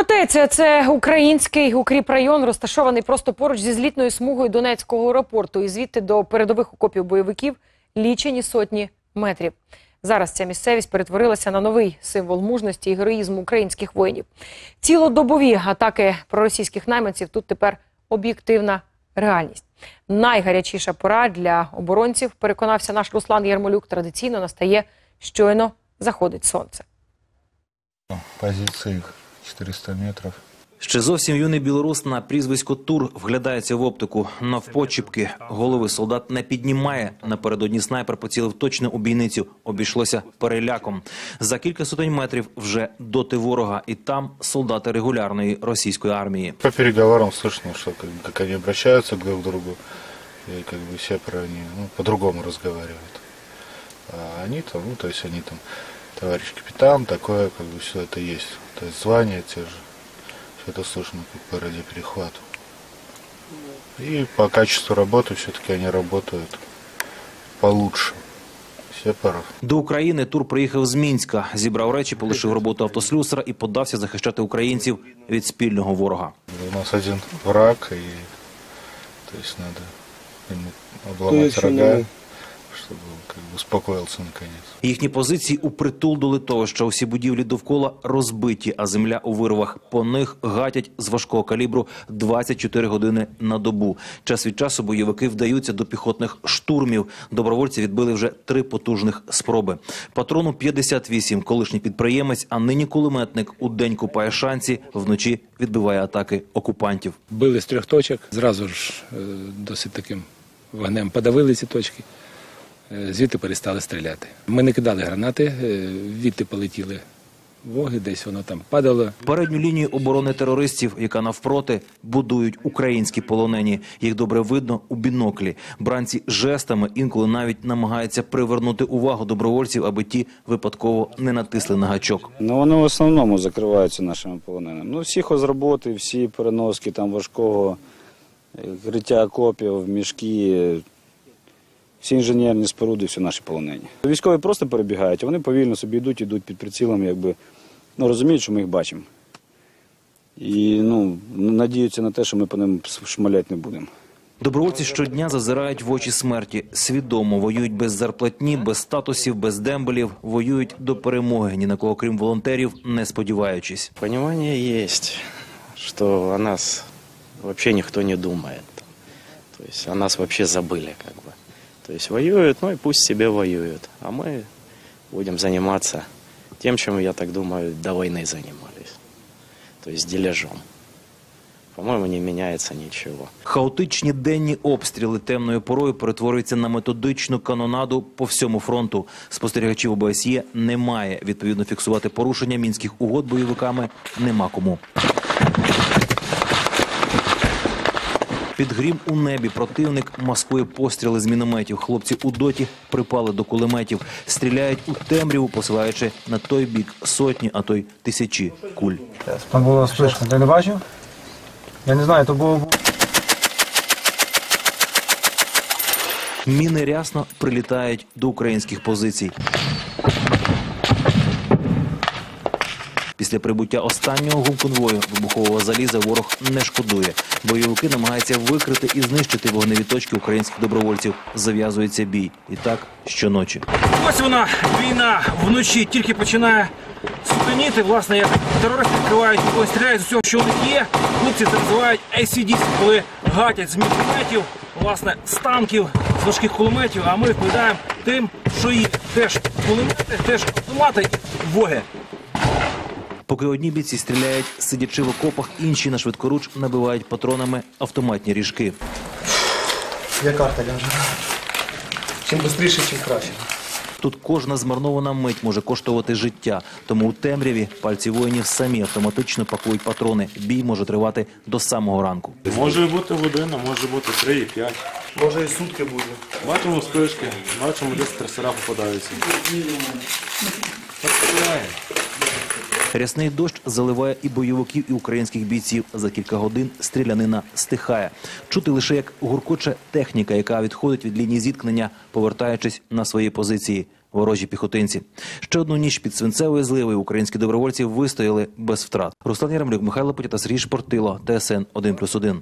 Фортеця це український укріпрайон, розташований просто поруч зі злітною смугою Донецького аеропорту. І звідти до передових окопів бойовиків лічені сотні метрів. Зараз ця місцевість перетворилася на новий символ мужності і героїзму українських воїнів. Цілодобові атаки проросійських найманців тут тепер об'єктивна реальність. Найгарячіша пора для оборонців, переконався наш Руслан Ярмолюк, традиційно настає щойно заходить сонце. Позиции их 400 метров. Ще зовсім юний білорус на прізвисько Тур вглядається в оптику. Навпочіпки голови солдат не піднімає. Напередодні снайпер поцілив точно у бійницю. Обійшлося переляком. За кілька сотень метрів вже доти ворога, і там солдати регулярної російської армії. По переговорам слышно, что как, бы, как они обращаются друг к другу, и как бы все про они ну, по-другому разговаривают. А они там, ну, то есть они там, товарищ капитан, такое, как бы все это есть. То есть звания те же. Все это слышно как по радиоперехвату. И по качеству работы все-таки они работают получше. Все пора. До України Тур приїхав з Мінська, зібрав речі, полишив роботу автослюсара і подався захищати українців від спільного ворога. У нас один враг, и то есть надо ему обломать рога, чтобы он как бы успокоился наконец. Їхні позиції упритул до литовища. Усі будівлі довкола розбиті, а земля у вирвах. По них гатять з важкого калібру 24 години на добу. Час від часу бойовики вдаються до піхотних штурмів. Добровольці відбили вже три потужних спроби. Патрону 58, колишній підприємець, а нині кулеметник у день купає шанці, вночі відбиває атаки окупантів. Били з трьох точок, зразу ж е, досить таким вогнем подавили ці точки, звідти перестали стріляти. Ми не кидали гранати, е, відти полетіли воги, десь воно там падало. Передню лінію оборони терористів, яка навпроти, будують українські полонені. Їх добре видно у біноклі. Бранці жестами інколи навіть намагаються привернути увагу добровольців, аби ті випадково не натисли на гачок. Ну, вони в основному закриваються нашими полоненими. Ну, всі хозроботи, всі переноски там важкого, е, криття окопів, мішки, всі інженерні споруди, всі наші полонені. Військові просто перебігають, а вони повільно собі йдуть, йдуть під прицілом, якби ну, розуміють, що ми їх бачимо. І ну, надіються на те, що ми по ним шмаляти не будемо. Добровольці щодня зазирають в очі смерті. Свідомо воюють без зарплатні, без статусів, без дембелів. Воюють до перемоги. Ні на кого, крім волонтерів, не сподіваючись. Понимание есть, что о нас вообще никто не думает. То есть о нас вообще забыли как бы. То есть воюют, ну и пусть себе воюют. А мы будем заниматься тем, чем, я так думаю, до войны занимались. То есть дележом. По-моему, не меняется ничего. Хаотичні денні обстріли темною порою перетворюються на методичну канонаду по всьому фронту. Спостерігачів ОБСЄ немає. Відповідно, фіксувати порушення мінських угод бойовиками нема кому. Під грім у небі противник маскує постріли з мінометів. Хлопці у доті припали до кулеметів, стріляють у темряву, посилаючи на той бік сотні, а то й тисячі куль. Там було слышно. Ти не бачив? Я не знаю, то було. Міни рясно прилітають до українських позицій. Після прибуття останнього гумконвою вибухового заліза ворог не шкодує. Бойовики намагаються викрити і знищити вогневі точки українських добровольців. Зав'язується бій. І так щоночі. Ось вона війна вночі тільки починає сутеніти. Власне, як терористи відкривають, коли стріляють з усього, що у них є. Хлопці це називають ACDC, коли гатять з мінометів, власне, з танків, з важких кулеметів. А ми відповідаємо тим, що є теж кулемети, теж автомати воги. Поки одні бійці стріляють, сидячи в окопах, інші на швидкоруч набивають патронами автоматні ріжки. Є карта ляже. Чим швидше, чим краще. Тут кожна змарнована мить може коштувати життя. Тому у темряві пальці воїнів самі автоматично пакують патрони. Бій може тривати до самого ранку. Може бути година, може бути три і п'ять. Може і сутки буде. Бачимо спишки, бачимо, десь трасера попадаються. Рясний дощ заливає і бойовиків, і українських бійців. За кілька годин стрілянина стихає. Чути лише як гуркоче техніка, яка відходить від лінії зіткнення, повертаючись на свої позиції. ворожі піхотинці. Ще одну ніч під свинцевою зливою українські добровольці вистояли без втрат. Руслан Яремлюк, Михайло Потіта, Сергій Шпортило, ТСН 1+,1.